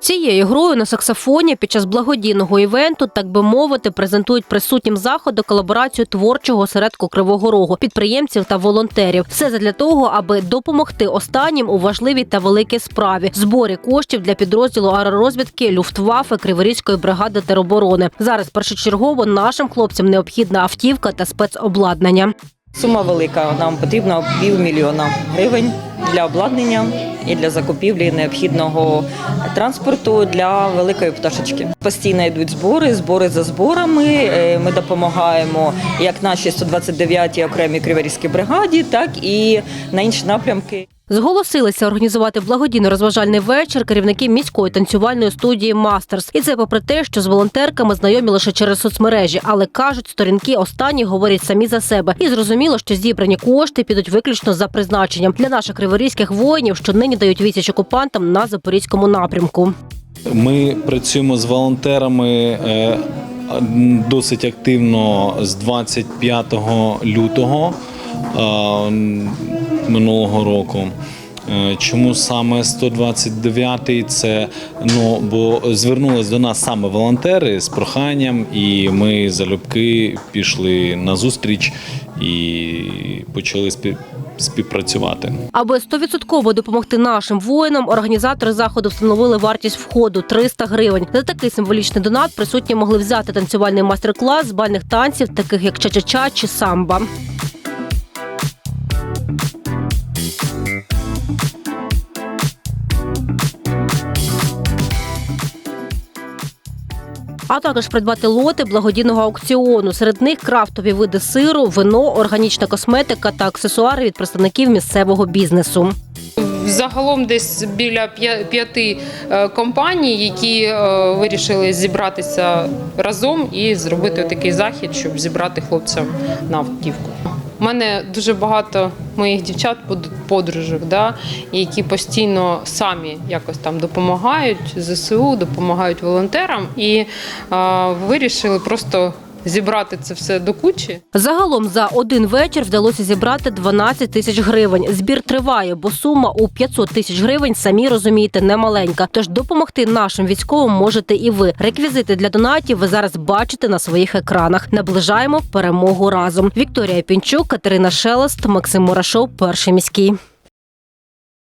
Цією грою на саксофоні під час благодійного івенту, так би мовити, презентують присутнім заходу колаборацію творчого осередку Кривого Рогу, підприємців та волонтерів. Все задля того, аби допомогти останнім у важливій та великій справі зборі коштів для підрозділу аеророзвідки Люфтваффе Криворізької бригади тероборони. Зараз першочергово нашим хлопцям необхідна автівка та спецобладнання. Сума велика. Нам потрібно півмільйона гривень для обладнання і для закупівлі необхідного транспорту для великої пташечки. Постійно йдуть збори, збори за зборами. Е, Ми допомагаємо як нашій 129-й окремій криворізькій бригаді, так і на інші напрямки. Зголосилися організувати благодійно-розважальний вечір керівники міської танцювальної студії Мастерс. І це попри те, що з волонтерками знайомі лише через соцмережі, але кажуть, сторінки останні говорять самі за себе. І зрозуміло, що зібрані кошти підуть виключно за призначенням для наших криворізьких воїнів, що нині дають відсіч окупантам на запорізькому напрямку. Ми працюємо з волонтерами е, досить активно з 25 лютого минулого року. Е, Чому саме 129-й? Це ну бо звернулись до нас саме волонтери з проханням, і ми залюбки пішли на зустріч і почали спів- співпрацювати. Аби стовідсотково допомогти нашим воїнам, організатори заходу встановили вартість входу 300 гривень. За такий символічний донат присутні могли взяти танцювальний майстер-клас з бальних танців, таких як ча-ча-ча чи самба. А також придбати лоти благодійного аукціону. Серед них крафтові види сиру, вино, органічна косметика та аксесуари від представників місцевого бізнесу. Загалом десь біля п'я- п'яти е, компаній, які е, вирішили зібратися разом і зробити такий захід, щоб зібрати хлопцям на автівку. У мене дуже багато моїх дівчат будуть подружок, да, які постійно самі якось там допомагають ЗСУ, допомагають волонтерам. І е, вирішили просто зібрати це все до кучі. Загалом за один вечір вдалося зібрати 12 тисяч гривень. Збір триває, бо сума у 500 тисяч гривень, самі розумієте, немаленька. Тож допомогти нашим військовим можете і ви. Реквізити для донатів ви зараз бачите на своїх екранах. Наближаємо перемогу разом. Вікторія Пінчук, Катерина Шелест, Максим Мурашов, перший міський.